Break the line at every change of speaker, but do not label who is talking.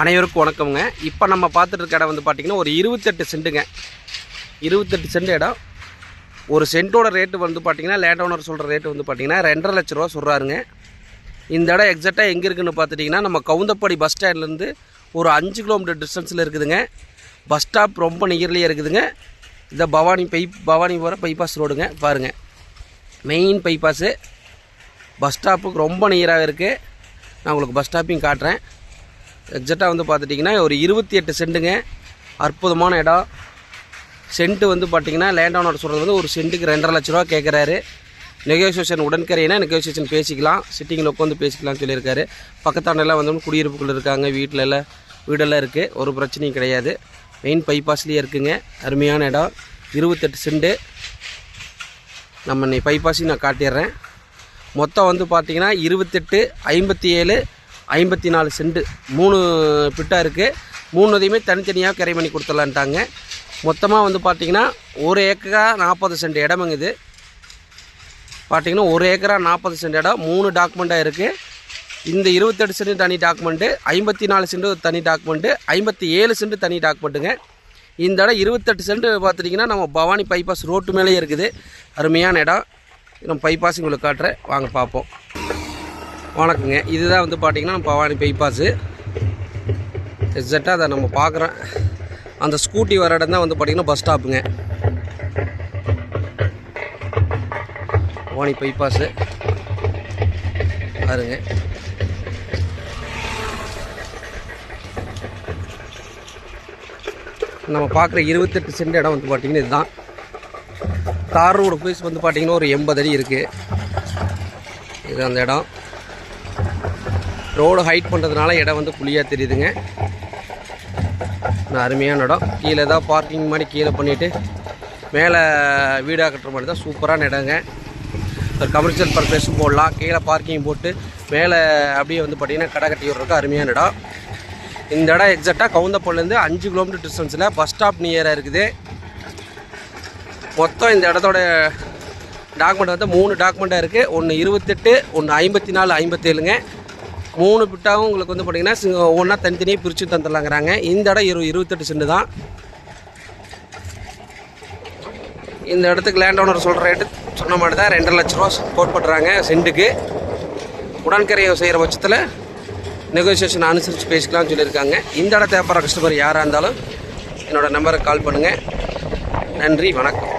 அனைவருக்கும் வணக்கம்ங்க. இப்போ நம்ம பார்த்துட்டு இருக்க இடம் வந்து பார்த்திங்கன்னா ஒரு இருபத்தெட்டு சென்ட்டுங்க இருபத்தெட்டு சென்ட் இடம். ஒரு சென்ட்டோட ரேட்டு வந்து பார்த்திங்கன்னா லேண்ட் ஓனர் சொல்கிற ரேட்டு வந்து பார்த்திங்கன்னா ரெண்டரை லட்ச ரூபா சொல்கிறாருங்க இந்த இடம் எக்ஸாக்டாக எங்கே இருக்குதுன்னு பார்த்துட்டிங்கன்னா நம்ம கவுந்தப்பாடி பஸ் ஸ்டாண்ட்லேருந்து ஒரு அஞ்சு கிலோமீட்டர் டிஸ்டன்ஸில் இருக்குதுங்க. பஸ் ஸ்டாப் ரொம்ப நியர்லேயே இருக்குதுங்க. இந்த பவானி பை பவானி போகிற பைபாஸ் ரோடுங்க பாருங்கள் மெயின் பைபாஸு பஸ் ஸ்டாப்புக்கு ரொம்ப நியராக இருக்குது நான் உங்களுக்கு பஸ் ஸ்டாப்பையும் காட்டுறேன். எக்ஸாக்டாக வந்து பார்த்துட்டிங்கன்னா ஒரு இருபத்தி எட்டு சென்ட்டுங்க அற்புதமான இடம். சென்ட்டு வந்து பார்த்தீங்கன்னா லேண்ட் ஓனர் சொல்கிறது வந்து ஒரு சென்ட்டுக்கு ரெண்டரை லட்ச ரூபா கேட்குறாரு நெகோசியேஷன் உடன்கரையினா நெகோசியேஷன் பேசிக்கலாம். சிட்டிங்கில் உட்காந்து பேசிக்கலாம்னு சொல்லியிருக்காரு. பக்கத்தாண்டெல்லாம் வந்து குடியிருப்புகள் இருக்காங்க வீட்டில் எல்லாம் வீடெல்லாம் இருக்குது ஒரு பிரச்சனையும் கிடையாது. மெயின் பைபாஸ்லேயே இருக்குங்க. அருமையான இடம். இருபத்தெட்டு சென்ட்டு நம்ம நீ பைபாஸையும் நான் காட்டிடுறேன். மொத்தம் வந்து பார்த்தீங்கன்னா இருபத்தெட்டு ஐம்பத்தி ஏழு ஐம்பத்தி நாலு சென்ட் மூணு பிட்டாக இருக்குது மூணுதையுமே தனித்தனியாக கரை பண்ணி கொடுத்துடலான்ட்டாங்க. மொத்தமாக வந்து பார்த்தீங்கன்னா ஒரு ஏக்கரா நாற்பது சென்ட் இடமுங்க இது. பார்த்தீங்கன்னா ஒரு ஏக்கரா நாற்பது சென்ட் இடம் மூணு டாக்குமெண்ட்டாக இருக்குது இந்த இருபத்தெட்டு சென்ட் தனி டாக்குமெண்ட்டு ஐம்பத்தி நாலு சென்ட் தனி டாக்குமெண்ட்டு ஐம்பத்தி ஏழு சென்ட் தனி டாக்குமெண்ட்டுங்க இந்த இடம் இருபத்தெட்டு சென்ட் பார்த்துட்டிங்கன்னா நம்ம பவானி பைபாஸ் ரோட்டு மேலேயே இருக்குது. அருமையான இடம். நம்ம பைபாஸ் உங்களுக்கு காட்டுறேன். வாங்க பார்ப்போம். வணக்கங்க. இதுதான் வந்து பார்த்திங்கன்னா நம்ம பவானி பைபாஸு எக்ஸாக்டாக அதை நம்ம பார்க்குறோம் அந்த ஸ்கூட்டி வர இடம் தான் வந்து பார்த்திங்கன்னா பஸ் ஸ்டாப்புங்க பவானி பைபாஸு பாருங்க. நம்ம பார்க்குற இருபத்தெட்டு சென்ட் இடம் வந்து பார்த்திங்கன்னா இதுதான். தார் ரோடு ஃபீஸ் வந்து பார்த்திங்கன்னா ஒரு எண்பது அடி இருக்குது இது அந்த இடம். ரோடு ஹைட் பண்ணுறதுனால இடம் வந்து புளியாக தெரியுதுங்க. நான் அருமையான இடம். கீழே தான் பார்க்கிங் மாதிரி கீழே பண்ணிவிட்டு மேலே வீடாக கட்டுற மாதிரி தான் சூப்பரான இடங்க. ஒரு கமர்ஷியல் பர்பஸும் போடலாம். கீழே பார்க்கிங் போட்டு மேலே அப்படியே வந்து பார்த்திங்கன்னா கடை கட்டி விட்றதுக்கு அருமையான இடம். இந்த இடம் எக்ஸாக்டாக கவுந்தப்பள்ளிலேருந்து அஞ்சு கிலோமீட்டர் டிஸ்டன்ஸில் பஸ் ஸ்டாப் நியராக இருக்குது. மொத்தம் இந்த இடத்தோட டாக்குமெண்ட் வந்து மூணு டாக்குமெண்ட்டாக இருக்குது ஒன்று இருபத்தெட்டு ஒன்று ஐம்பத்தி நாலு ஐம்பத்தேழுங்க. மூணு பிட்டாவும் உங்களுக்கு வந்து பார்த்தீங்கன்னா ஒன்றா தனித்தனியாக பிரித்து தந்துடலாங்கிறாங்க. இந்த இடம் இரு இருபத்தெட்டு சென்ட் தான். இந்த இடத்துக்கு லேண்ட் ஓனர் சொல்கிற ரேட்டு சொன்ன மாதிரி தான் ரெண்டரை லட்ச ரூபா கோட் பண்ணுறாங்க சென்ட்டுக்கு உடன்கரையை செய்கிற பட்சத்தில் நெகோசியேஷன் அனுசரித்து பேசிக்கலாம்னு சொல்லியிருக்காங்க. இந்த இடத்த தேவைப்படுற கஸ்டமர் யாராக இருந்தாலும் என்னோடய நம்பருக்கு கால் பண்ணுங்கள் நன்றி வணக்கம்.